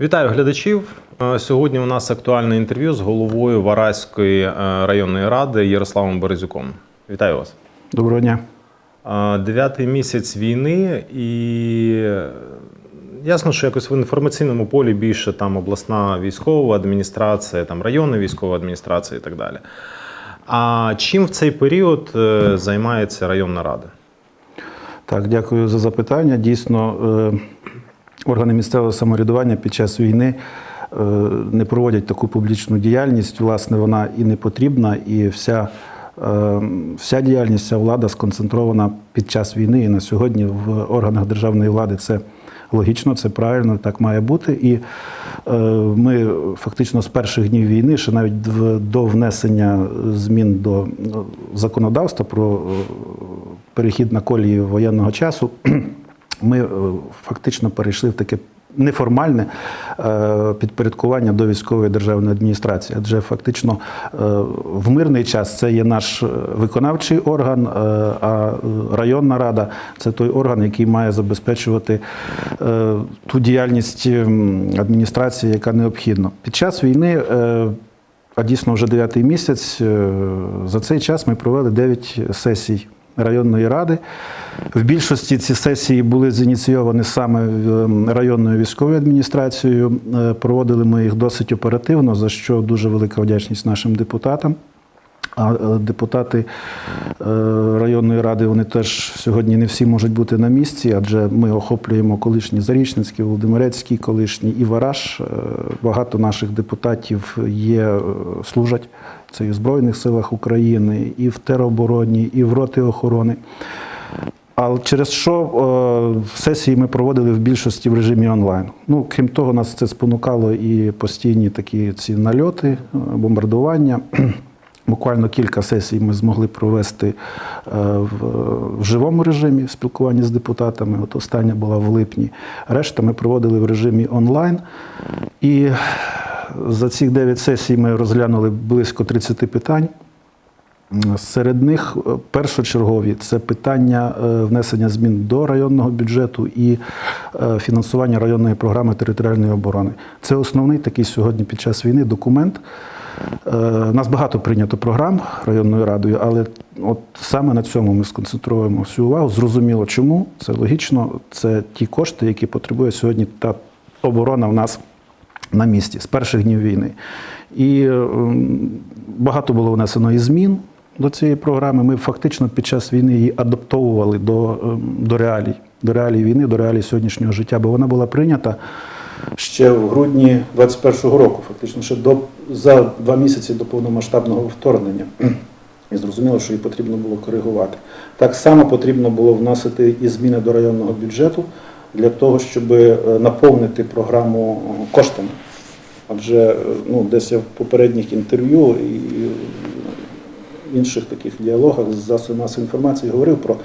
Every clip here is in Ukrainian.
Вітаю глядачів. Е, Сьогодні у нас актуальне інтерв'ю з головою Вараської е, районної ради Ярославом Березюком. Вітаю вас. Доброго дня. Е, Дев'ятий місяць війни, і ясно, що якось в інформаційному полі більше там обласна військова адміністрація, там районна військова адміністрація і так далі. А чим в цей період займається районна рада? Так, дякую за запитання. Дійсно, органи місцевого самоврядування під час війни е, не проводять таку публічну діяльність. Власне, вона і не потрібна, і вся, е, вся діяльність, вся влада сконцентрована під час війни. І на сьогодні в органах державної влади це логічно, це правильно, так має бути. І е, ми фактично з перших днів війни, ще навіть до внесення змін до законодавства про перехід на колії воєнного часу, ми е, фактично перейшли в таке неформальне е, підпорядкування до військової державної адміністрації. Адже фактично е, в мирний час це є наш виконавчий орган, а районна рада це той орган, який має забезпечувати ту діяльність адміністрації, яка необхідна. Під час війни. а дійсно вже дев'ятий місяць. За цей час ми провели 9 сесій районної ради. В більшості ці сесії були зініційовані саме е, районною військовою адміністрацією. Е, Проводили ми їх досить оперативно, за що дуже велика вдячність нашим депутатам. А е, депутати районної ради вони теж сьогодні не всі можуть бути на місці, адже ми охоплюємо колишні Зарічницький, Володимирецький, колишній і Вараш. Е, Багато наших депутатів є, служать це і в Збройних силах України, і в теробороні, і в роти охорони. А через що е, сесії ми проводили в більшості в режимі онлайн. Ну, крім того, нас це спонукало і постійні такі ці нальоти, е, бомбардування. Буквально кілька сесій ми змогли провести е, в, в живому режимі в спілкуванні з депутатами. От остання була в липні. Решта ми проводили в режимі онлайн. І за ці 9 сесій ми розглянули близько 30 питань. Серед них е, першочергові це питання е, внесення змін до районного бюджету і е, фінансування районної програми територіальної оборони. Це основний такий сьогодні під час війни документ. У нас багато прийнято програм районною радою, але от саме на цьому ми сконцентруємо всю увагу. Зрозуміло, чому це логічно. Це ті кошти, які потребує сьогодні та оборона в нас на місці з перших днів війни. І ем, багато було внесено і змін до цієї програми. Ми фактично під час війни її адаптовували до, ем, до реалій, до реалій війни, до реалій сьогоднішнього життя, бо вона була прийнята ще в грудні 21-го року, фактично ще до, за два місяці до повномасштабного вторгнення. І зрозуміло, що її потрібно було коригувати. Так само потрібно було вносити і зміни до районного бюджету для того, щоб е, наповнити програму е, коштами. Адже е, ну, десь я в попередніх інтерв'ю і інших таких діалогах з засобами масової інформації говорив про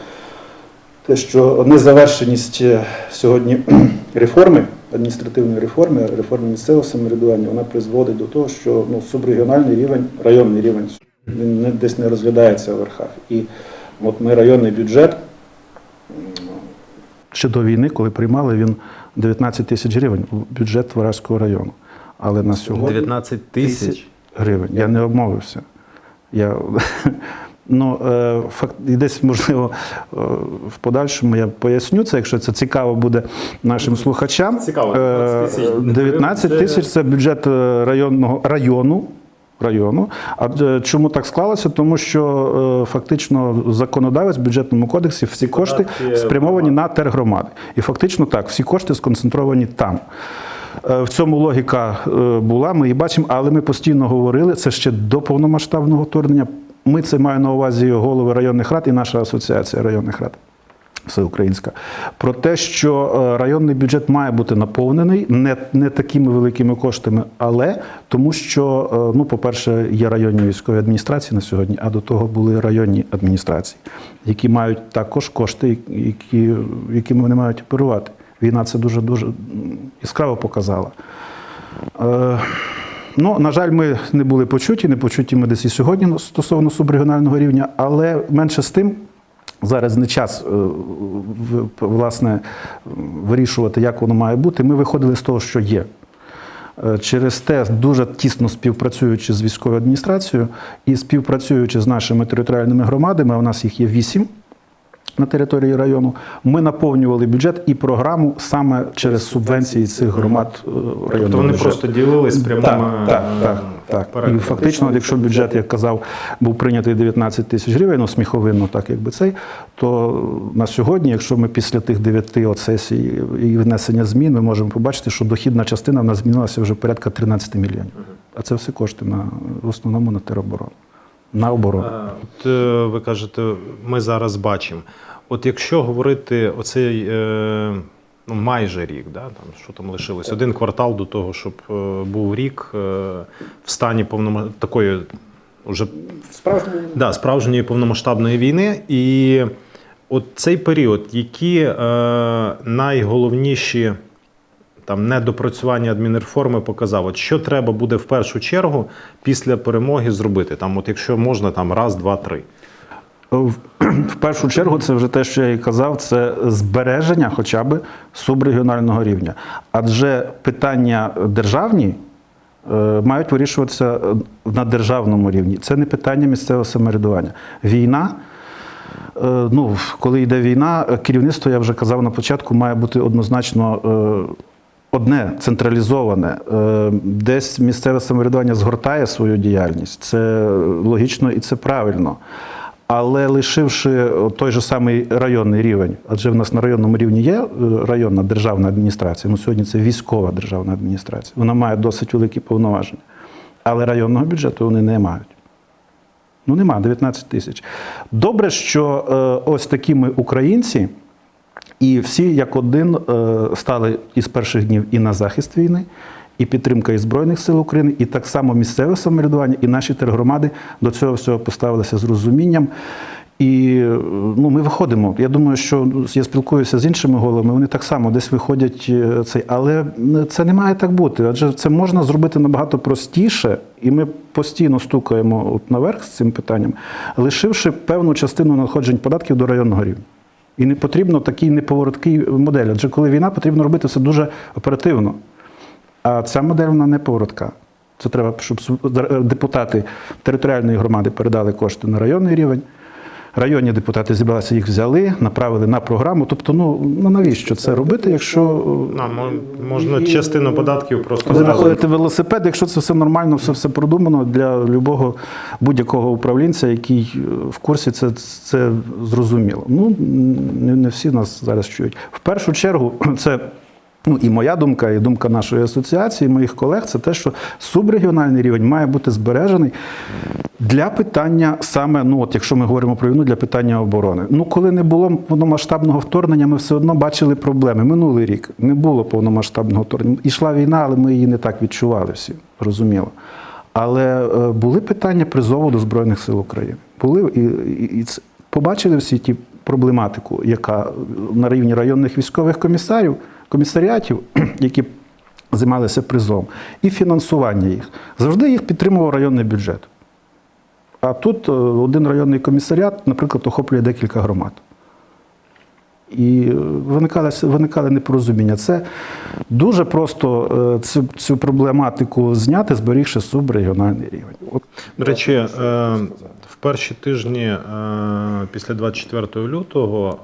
те, що незавершеність е, сьогодні реформи, адміністративної реформи, реформи місцевого самоврядування, вона призводить до того, що ну, субрегіональний рівень, районний рівень, він не, десь не розглядається в верхах. І от ми районний бюджет. Ще до війни, коли приймали, він 19 тисяч гривень бюджет Варажського району. Але на сьогодні 19 тисяч. гривень. Я не обмовився. Я, ну, е, факт, і десь, можливо, е, в подальшому я поясню це, якщо це цікаво буде нашим слухачам. Цікаво, Е, 19 тисяч. 19 тисяч це бюджет е, районного району. Району. А е, чому так склалося? Тому що е, фактично законодавець в бюджетному кодексі всі кошти спрямовані на тергромади. І фактично так, всі кошти сконцентровані там. Е, В цьому логіка е, була, ми її бачимо, але ми постійно говорили, це ще до повномасштабного вторгнення. Ми це маю на увазі голови районних рад і наша асоціація районних рад. Всеукраїнська, про те, що е, районний бюджет має бути наповнений не, не такими великими коштами, але тому, що, ну, по-перше, є районні військові адміністрації на сьогодні, а до того були районні адміністрації, які мають також кошти, які, якими вони мають оперувати. Війна це дуже дуже яскраво показала. Е, Ну, на жаль, ми не були почуті, не почуті ми десь і сьогодні стосовно субрегіонального рівня, але менше з тим. Зараз не час е, власне вирішувати, як воно має бути. Ми виходили з того, що є. Е, Через те, дуже тісно співпрацюючи з військовою адміністрацією і співпрацюючи з нашими територіальними громадами, а у нас їх є вісім на території району, ми наповнювали бюджет і програму саме через субвенції цих громад е, районного Тобто вони бюджету. просто ділились прямими Так, так, так, так. І фактично, якщо бюджет, як казав, був прийнятий 19 тисяч гривень, ну сміховинно, так якби цей, то на сьогодні, якщо ми після тих дев'яти сесій і внесення змін, ми можемо побачити, що дохідна частина в нас змінилася вже порядка 13 мільйонів. А це все кошти на в основному на тероборону. На оборону. Е, От е, ви кажете, ми зараз бачимо. От якщо говорити оцей е, ну, майже рік, да, там, що там лишилось, один квартал до того, щоб був рік в стані повнома... такої уже Справжньою да, справжньої повномасштабної війни. І от цей період, які найголовніші там недопрацювання адмінреформи показав, от що треба буде в першу чергу після перемоги зробити. Там, от якщо можна, там раз, два, три. В першу чергу, це вже те, що я і казав, це збереження хоча б субрегіонального рівня. Адже питання державні е, мають вирішуватися на державному рівні. Це не питання місцевого самоврядування. Війна. е, Ну, коли йде війна, керівництво, я вже казав на початку, має бути однозначно е, одне централізоване. Е, Десь місцеве самоврядування згортає свою діяльність. Це логічно і це правильно. Але лишивши той же самий районний рівень, адже в нас на районному рівні є е, районна державна адміністрація. Ну сьогодні це військова державна адміністрація. Вона має досить великі повноваження. Але районного бюджету вони не мають. Ну, нема 19 тисяч. Добре, що е, ось такі ми українці, і всі як один е, стали із перших днів і на захист війни, і підтримка і Збройних сил України, і так само місцеве самоврядування, і наші тергромади до цього всього поставилися з розумінням. І ну, ми виходимо. Я думаю, що ну, я спілкуюся з іншими головами, вони так само десь виходять е, цей, але це не має так бути. Адже це можна зробити набагато простіше, і ми постійно стукаємо от наверх з цим питанням, лишивши певну частину надходжень податків до районного рівня. І не потрібно такий неповороткий модель. Адже коли війна, потрібно робити все дуже оперативно. А ця модель вона не поворотка. Це треба, щоб депутати територіальної громади передали кошти на районний рівень. Районні депутати зібралися, їх взяли, направили на програму. Тобто, ну ну, навіщо це робити, якщо мо- можна частину податків просто знаходите велосипед, якщо це все нормально, все все продумано для любого будь-якого управлінця, який е, в курсі це, це зрозуміло. Ну не всі нас зараз чують. В першу чергу, це. Ну і моя думка, і думка нашої асоціації, моїх колег, це те, що субрегіональний рівень має бути збережений для питання саме, ну от якщо ми говоримо про війну, для питання оборони. Ну, коли не було повномасштабного вторгнення, ми все одно бачили проблеми. Минулий рік не було повномасштабного вторгнення. Ішла війна, але ми її не так відчували всі, розуміло. Але е, були питання призову до Збройних сил України. Були і, і, і побачили всі ті проблематику, яка на рівні районних військових комісарів, комісаріатів, які займалися призовом, і фінансування їх. Завжди їх підтримував районний бюджет. А тут е, один районний комісаріат, наприклад, охоплює декілька громад. І е, виникали, непорозуміння. Це дуже просто е, цю, цю проблематику зняти, зберігши субрегіональний рівень. От До речі, в перші тижні після 24 лютого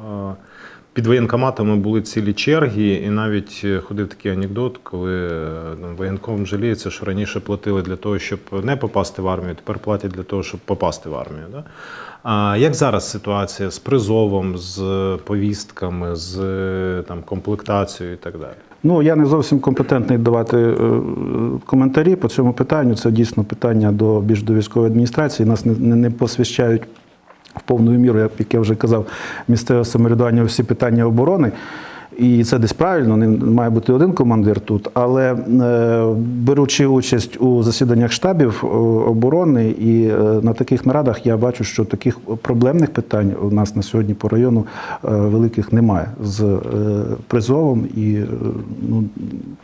під воєнкоматами були цілі черги, і навіть е, ходив такий анекдот, коли е, там, воєнком жаліється, що раніше платили для того, щоб не попасти в армію, тепер платять для того, щоб попасти в армію. Да? А як зараз ситуація з призовом, з повістками, з е, там, комплектацією і так далі? Ну, я не зовсім компетентний давати коментарі по цьому питанню. Це дійсно питання до більш до військової адміністрації. Нас не, не, не посвящають в повну міру, як я вже казав, місцеве самоврядування всі питання оборони. І це десь правильно, не має бути один командир тут. Але е, беручи участь у засіданнях штабів е, оборони і е, на таких нарадах, я бачу, що таких проблемних питань у нас на сьогодні по району великих немає з призовом і ну,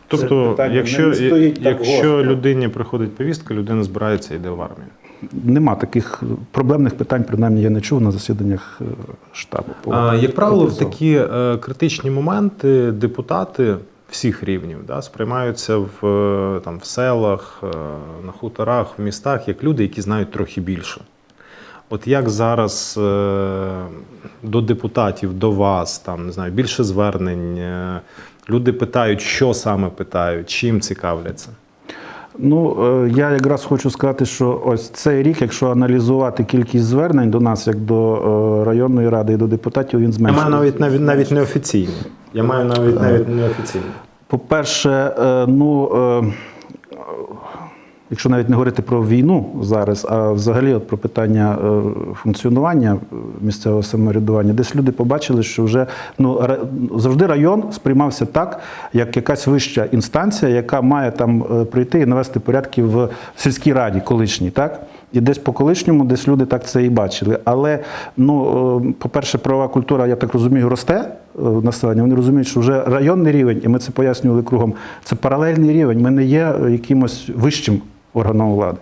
Тобто, якщо, якщо людині приходить повістка, людина збирається і йде в армію. Нема таких проблемних питань, принаймні я не чув на засіданнях е, штабу. по- А, як правило, в такі е, критичні моменти депутати всіх рівнів, да, сприймаються в, е, там, в селах, е, на хуторах, в містах як люди, які знають трохи більше. От як зараз е, до депутатів, до вас, там не знаю, більше звернень, е, люди питають, що саме питають, чим цікавляться. Ну, е, я якраз хочу сказати, що ось цей рік, якщо аналізувати кількість звернень до нас, як до е, районної ради і до депутатів, він Я зменшився. маю навіть навіть навіть неофіційно. Я маю навіть навіть неофіційно. По-перше, е, ну, е, якщо навіть не говорити про війну зараз, а взагалі от про питання е, функціонування місцевого самоврядування, десь люди побачили, що вже ну, завжди район сприймався так, як якась вища інстанція, яка має там е, прийти і навести порядки в сільській раді колишній, так? І десь по колишньому, десь люди так це і бачили. Але, ну, е, по-перше, правова культура, я так розумію, росте е, населення. Вони розуміють, що вже районний рівень, і ми це пояснювали кругом, це паралельний рівень. Ми не є е, якимось вищим органом влади.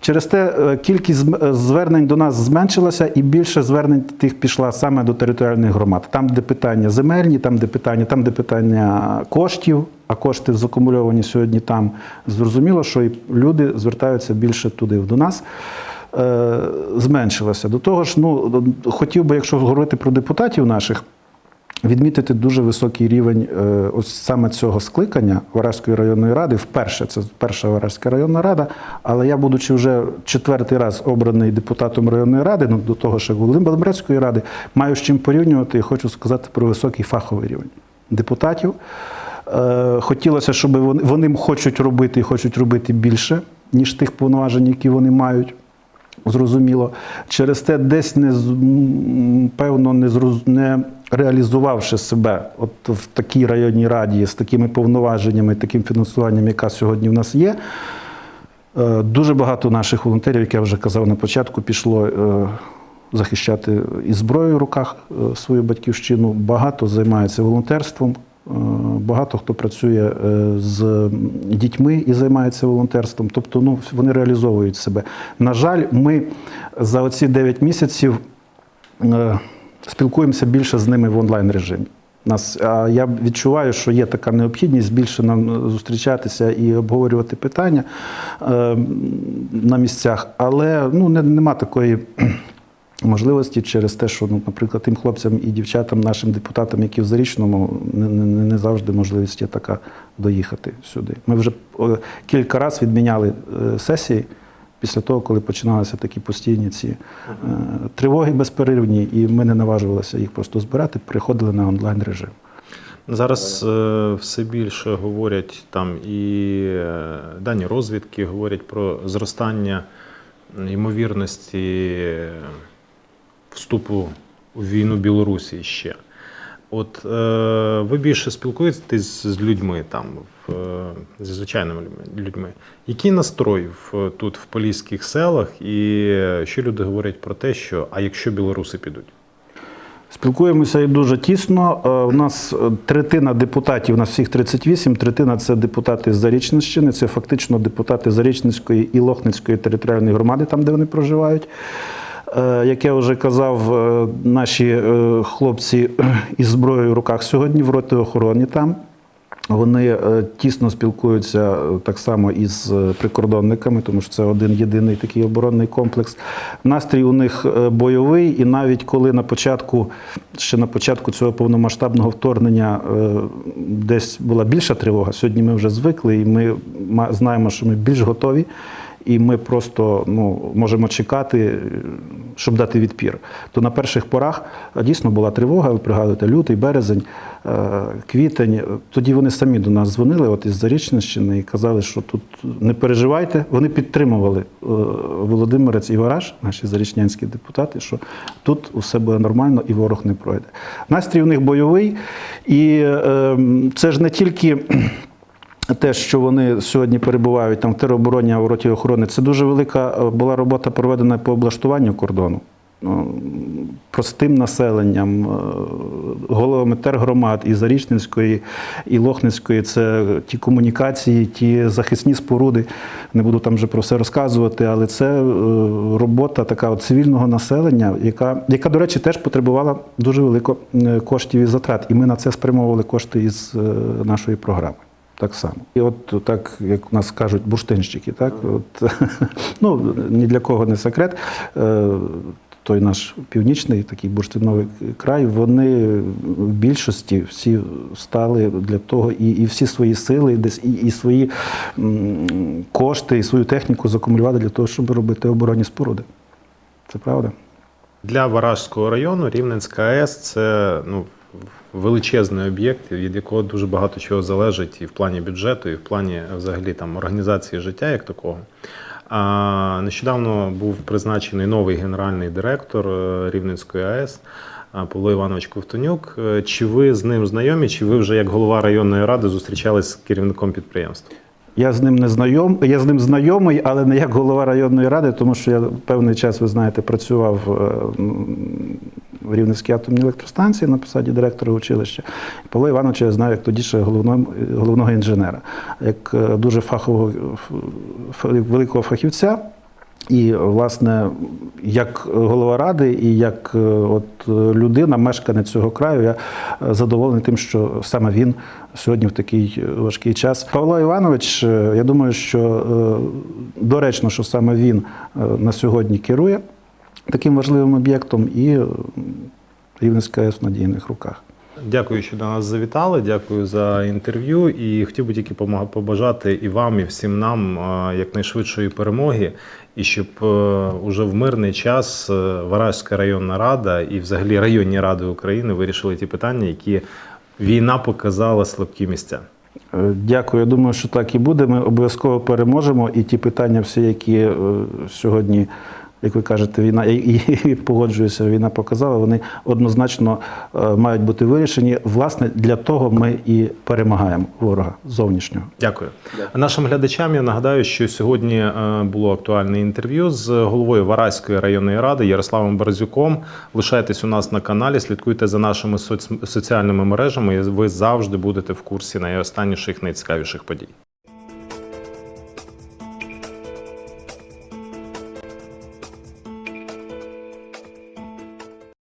Через те е, кількість е, звернень до нас зменшилася, і більше звернень тих пішла саме до територіальних громад. Там, де питання земельні, там, де питання, там, де питання коштів, а кошти закумульовані сьогодні там. Зрозуміло, що і люди звертаються більше туди до нас. Е, Зменшилося. До того ж, ну хотів би, якщо говорити про депутатів наших, відмітити дуже високий рівень е, ось саме цього скликання Варажської районної ради. Вперше це перша Варажська районна рада. Але я, будучи вже четвертий раз обраний депутатом районної ради, ну до того ж Володимирецької ради, маю з чим порівнювати і хочу сказати про високий фаховий рівень депутатів. Е, Хотілося, щоб вони, вони хочуть робити і хочуть робити більше, ніж тих повноважень, які вони мають. Зрозуміло, через те, десь не певно не не реалізувавши себе, от в такій районній раді з такими повноваженнями, таким фінансуванням, яка сьогодні в нас є. е, Дуже багато наших волонтерів, як я вже казав на початку, пішло е, захищати із зброєю в руках е, свою батьківщину. Багато займається волонтерством. Е, Багато хто працює е, з дітьми і займається волонтерством. Тобто, ну вони реалізовують себе. На жаль, ми за оці 9 місяців е, спілкуємося більше з ними в онлайн режимі. Нас, а я відчуваю, що є така необхідність більше нам зустрічатися і обговорювати питання е, на місцях, але ну, не, нема такої можливості через те, що, ну, наприклад, тим хлопцям і дівчатам, нашим депутатам, які в Зарічному, не, не, не завжди можливість є така доїхати сюди. Ми вже е, кілька разів відміняли е, сесії після того, коли починалися такі постійні ці е, тривоги безперервні, і ми не наважувалися їх просто збирати, переходили на онлайн режим. Зараз е, все більше говорять там і е, дані розвідки говорять про зростання ймовірності вступу у війну Білорусі ще. От е, ви більше спілкуєтесь з людьми там, в, е, зі звичайними людьми-. Який настрой в, тут, в поліських селах, і е, що люди говорять про те, що а якщо білоруси підуть? Спілкуємося і дуже тісно. Е, У нас е, третина депутатів, у нас всіх 38, третина це депутати з Зарічнищини, це фактично депутати Зарічницької і Лохницької територіальної громади, там, де вони проживають. Е, Як я вже казав, е, наші е, хлопці із зброєю в руках сьогодні в роті охороні там. Вони тісно спілкуються так само із прикордонниками, тому що це один єдиний такий оборонний комплекс. Настрій у них бойовий, і навіть коли на початку, ще на початку цього повномасштабного вторгнення десь була більша тривога, сьогодні ми вже звикли, і ми знаємо, що ми більш готові. І ми просто ну, можемо чекати, е, щоб дати відпір. То на перших порах дійсно була тривога, ви пригадуєте, лютий, березень, е, квітень. Тоді вони самі до нас дзвонили, от із Зарічнищини, і казали, що тут не переживайте. Вони підтримували е, Володимирець і Вараж, наші зарічнянські депутати, що тут усе буде нормально і ворог не пройде. Настрій у них бойовий, і е, це ж не тільки. Те, що вони сьогодні перебувають там в теробороні, а в роті охорони, це дуже велика е, була робота проведена по облаштуванню кордону. ну, простим населенням, е, головами тергромад і Зарічненської, і Лохницької, це ті комунікації, ті захисні споруди. Не буду там вже про все розказувати, але це е, робота така от цивільного населення, яка, яка, до речі, теж потребувала дуже велико коштів і затрат. І ми на це спрямовували кошти із нашої програми. Так само. І от так, як у нас кажуть, бурштинщики, так? От, ну, ні для кого не секрет. Е, Той наш північний такий бурштиновий край, вони в більшості всі стали для того і, і всі свої сили, десь і, і свої м, кошти, і свою техніку закумулювали для того, щоб робити оборонні споруди. Це правда? Для Варажського району Рівненська АЕС це ну, величезний об'єкт, від якого дуже багато чого залежить і в плані бюджету, і в плані взагалі там організації життя як такого. А нещодавно був призначений новий генеральний директор е, Рівненської АЕС Павло Іванович Ковтонюк. Е, Чи ви з ним знайомі, чи ви вже як голова районної ради зустрічались з керівником підприємства? Я з ним не знайом, я з ним знайомий, але не як голова районної ради, тому що я певний час, ви знаєте, працював е, в Рівненській атомній електростанції на посаді директора училища. Павла Івановича я знаю як тоді ще головного, головного інженера, як е, дуже фахового великого фахівця. І, власне, як голова ради і як е, от людина, мешканець цього краю, я е, задоволений тим, що саме він сьогодні в такий важкий час. Павло Іванович, я думаю, що доречно, що саме він на сьогодні керує таким важливим об'єктом, і е, Рівненська АЕС в надійних руках. Дякую, що до нас завітали. Дякую за інтерв'ю. І хотів би тільки побажати і вам, і всім нам е, якнайшвидшої перемоги, і щоб е, уже в мирний час Варажська районна рада і взагалі районні ради України вирішили ті питання, які війна показала слабкі місця. Дякую. Я думаю, що так і буде. Ми обов'язково переможемо. І ті питання, всі, які сьогодні, як ви кажете, війна і, погоджуюся, війна показала, вони однозначно е, мають бути вирішені. Власне, для того ми і перемагаємо ворога зовнішнього. Дякую. Нашим глядачам я нагадаю, що сьогодні е, було актуальне інтерв'ю з головою Вараської районної ради Ярославом Березюком. Лишайтесь у нас на каналі, слідкуйте за нашими соц- соціальними мережами. і Ви завжди будете в курсі найостанніших, найцікавіших подій.